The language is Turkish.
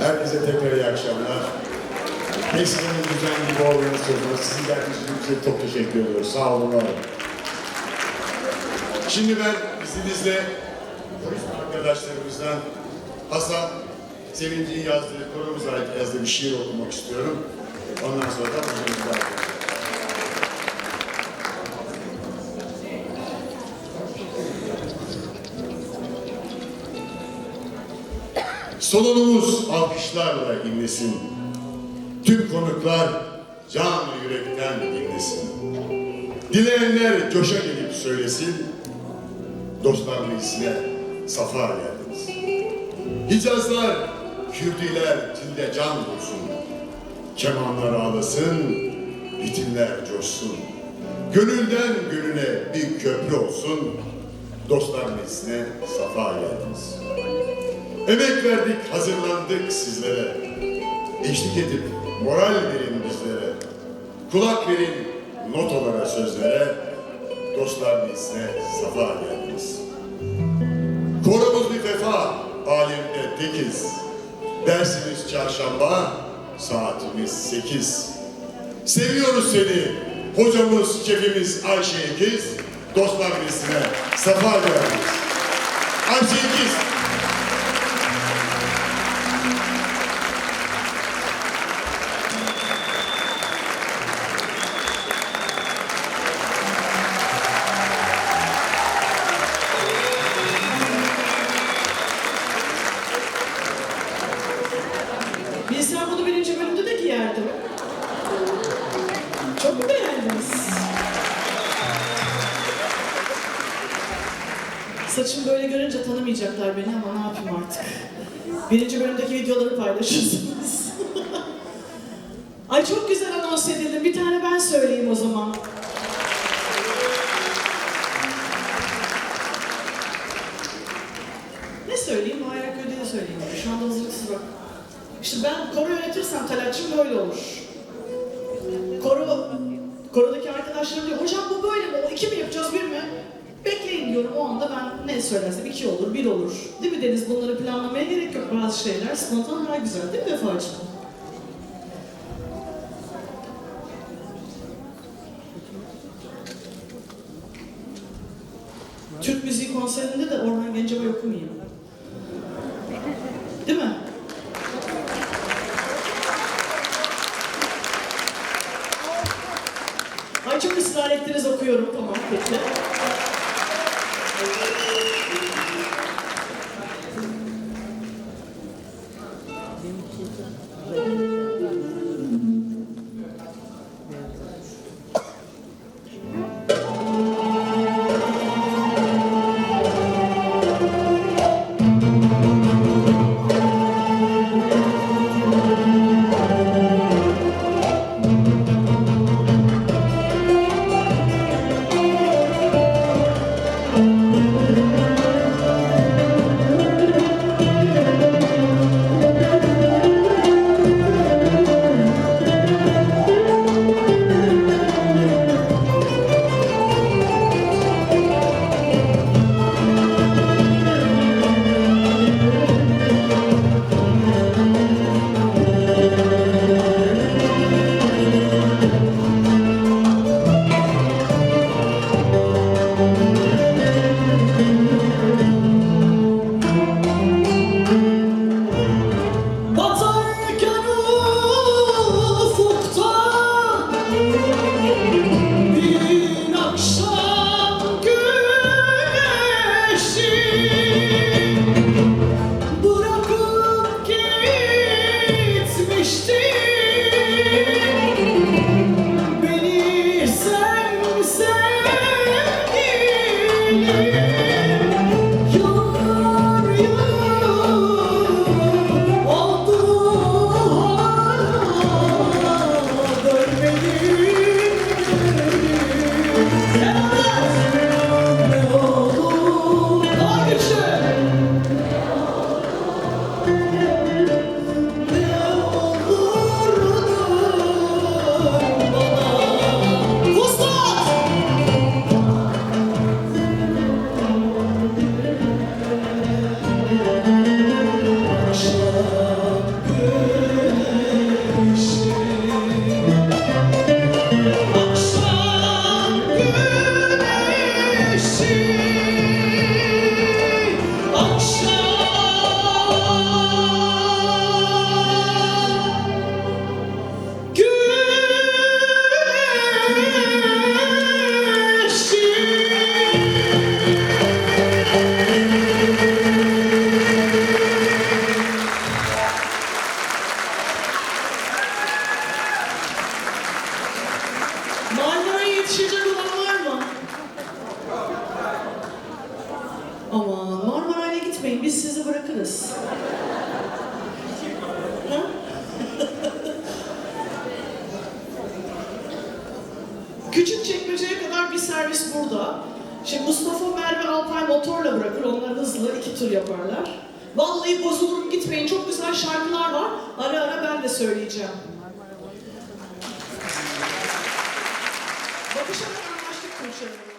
Herkese tekrar iyi akşamlar. Meksikanın güzel gibi organizasyonuna sizin geldiğiniz için çok teşekkür ediyoruz. Sağ olun, var. Şimdi ben izninizle polis arkadaşlarımızdan Hasan Sevinci'nin yazdığı, konumuza ait yazdığı bir şiir okumak istiyorum. Ondan sonra da hocamızla Salonumuz alkışlarla inlesin. Tüm konuklar can yürekten dinlesin. Dileyenler coşa gelip söylesin. Dostlar meclisine safa geldiniz. Hicazlar, Kürdiler dilde can bulsun. Kemanlar ağlasın, ritimler coşsun. Gönülden gönüle bir köprü olsun. Dostlar meclisine safa geldiniz. Emek verdik, hazırlandık sizlere. Eşlik edip moral verin bizlere. Kulak verin notalara, sözlere. Dostlar meclisine safa geldiniz. Korumuz bir vefa, alemde tekiz. Dersimiz çarşamba, saatimiz sekiz. Seviyoruz seni, hocamız, şefimiz Ayşe İkiz. Dostlar meclisine safa geldiniz. Ayşe İkiz, Saçımı böyle görünce tanımayacaklar beni ama ne yapayım artık. Birinci bölümdeki videoları paylaşırsınız. Ay çok güzel anons edildim. Bir tane ben söyleyeyim o zaman. Ne söyleyeyim? Köy'de de söyleyeyim. Şu anda hazırlıksız bak. İşte ben koro yönetirsem Talatçım böyle olur. Arkadaşlarım diyor, hocam bu böyle mi? O iki mi yapacağız, bir mi? Bekleyin diyorum o anda ben ne söylersem iki olur, bir olur. Değil mi Deniz? Bunları planlamaya gerek yok. Bazı şeyler spontan daha güzel değil mi Vefacığım? Türk müziği konserinde de Orhan Gencebay okumayayım. Değil mi? Ay çok ısrar ettiniz okuyorum. Tamam peki. mıydınız? Küçük çekmeceye kadar bir servis burada. Şimdi Mustafa Merve Alpay motorla bırakır, onlar hızlı iki tur yaparlar. Vallahi bozulurum gitmeyin, çok güzel şarkılar var. Ara ara ben de söyleyeceğim. Bakışa kadar anlaştık konuşalım.